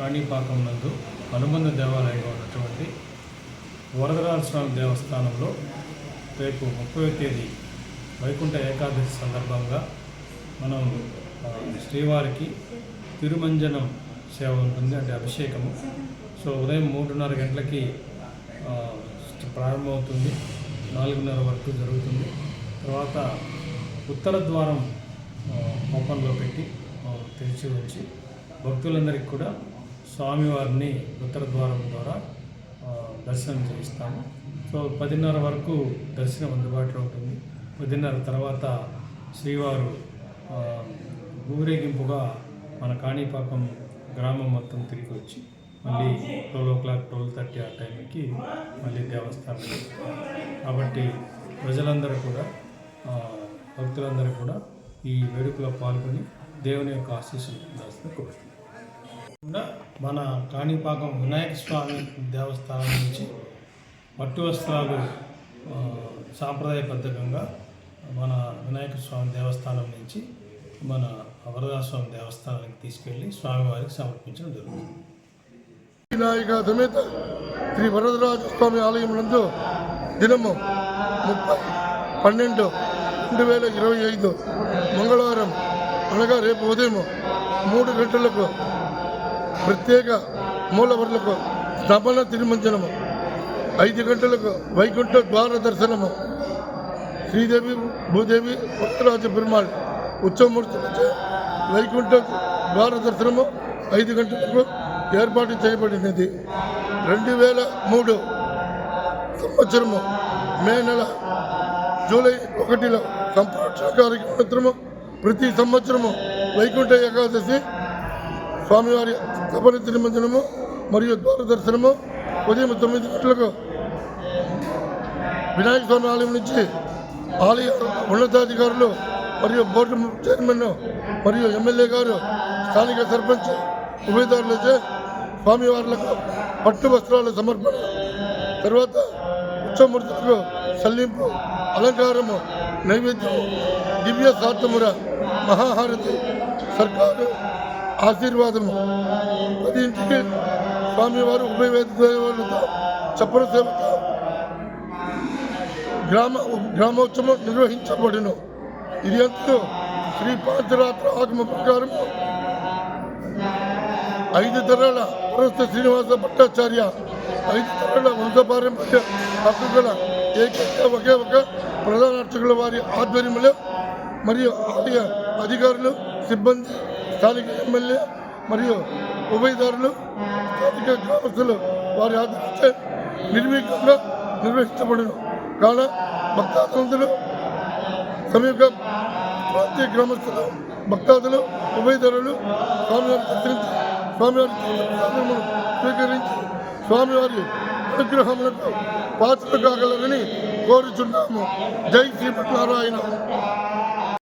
కాణిపాకం నందు అనుబంధ దేవాలయంగా ఉన్నటువంటి వరదరాజ స్వామి దేవస్థానంలో రేపు ముప్పై తేదీ వైకుంఠ ఏకాదశి సందర్భంగా మనం శ్రీవారికి తిరుమంజనం సేవ ఉంటుంది అంటే అభిషేకము. సో ఉదయం మూడున్నర గంటలకి ప్రారంభమవుతుంది. నాలుగున్నర వరకు జరుగుతుంది. తర్వాత ఉత్తర ద్వారం ఓపెన్లో పెట్టి తెరిచి ఉంచి భక్తులందరికీ కూడా స్వామివారిని ఉత్తర ద్వారం ద్వారా దర్శనం చేయిస్తాము. సో పదిన్నర వరకు దర్శనం అందుబాటులో ఉంటుంది. పదిన్నర తర్వాత శ్రీవారు ఊరేగింపుగా మన కాణిపాకం గ్రామం మొత్తం తిరిగి వచ్చి మళ్ళీ twelve o'clock twelve thirty ఆ టైంకి మళ్ళీ దేవస్థానం కాబట్టి ప్రజలందరూ కూడా భక్తులందరూ కూడా ఈ వేడుకలో పాల్గొని దేవుని యొక్క ఆశీస్సులు పొందాల్సింది కోరుతున్నాను మన కాణిపాకం వినాయక స్వామి దేవస్థానం నుంచి పట్టు వస్త్రాలు సాంప్రదాయబద్ధంగా మన వినాయక స్వామి దేవస్థానం నుంచి మన వరదాస్వామి దేవస్థానానికి తీసుకెళ్ళి స్వామివారికి సమర్పించడం జరుగుతుంది. వినాయక సమేత శ్రీ వరదరాజ స్వామి ఆలయం నందు దినము ముప్పై పన్నెండు రెండు వేల ఇరవై ఐదు మంగళవారం అనగా రేపు ఉదయం మూడు గంటలకు ప్రత్యేక మూలవర్లకు స్నపన తిరుమంజనము. ఐదు గంటలకు వైకుంఠ ద్వార దర్శనము. శ్రీదేవి భూదేవి వరదరాజ పెరుమాళ్ ఉత్సవమూర్తి వైకుంఠ ద్వార దర్శనము ఐదు గంటలకు ఏర్పాటు చేయబడినది. రెండు వేల మూడు సంవత్సరము మే నెల జూలై ఒకటిలో సంప్రోక్షణ కార్యక్రమము ప్రతి సంవత్సరము వైకుంఠ ఏకాదశి స్వామివారి తపన తిరుమంజనము మరియు ద్వార దర్శనము ఉదయం తొమ్మిది గంటలకు. వినాయక స్వామి ఆలయం నుంచి ఆలయ ఉన్నతాధికారులు మరియు బోర్డు చైర్మన్ మరియు ఎమ్మెల్యే గారు స్థానిక సర్పంచ్ ఉభయదారులచే స్వామివార్లకు పట్టు వస్త్రాల సమర్పణ తర్వాత ఉత్సవమూర్తులకు సల్లింపు అలంకారము నైవేద్యము దివ్య సాత్తముర మహాహారతి సర్కారు ఆశీర్వాదము. పదింటికి స్వామివారు ఉభయ వారు దేవాలతో చప్పర సేవతో. గ్రామ గ్రామోత్సవం నిర్వహించబడును. ఇది అంతా శ్రీ పాంచరాత్ర ఆగమ ప్రకారం ఐదు తరాల ప్రస్తుత శ్రీనివాస భట్టాచార్య ఐదు తరాల వంశపారంపర్య హక్కుల ఏకైక ఒకే ఒక ప్రధాన అర్చకుల వారి ఆధ్వర్యంలో మరియు ఆలయ అధికారులు సిబ్బంది స్థానిక ఎమ్మెల్యే మరియు ఉభయదారులు స్థానిక గ్రామస్తులు వారి ఆధ్వర్యంలో నిర్వీకంగా నిర్వహించబడును కావున భక్తాదులు సమీప ప్రాంతీయ గ్రామస్తులు భక్తాదులు ఉభయదారులు స్వామివారి దర్శించి స్వామివారి స్వీకరించి స్వామివారి అనుగ్రహములకు పాత్ర కాగలరని కోరుచున్నాము. జై శ్రీమన్నారాయణ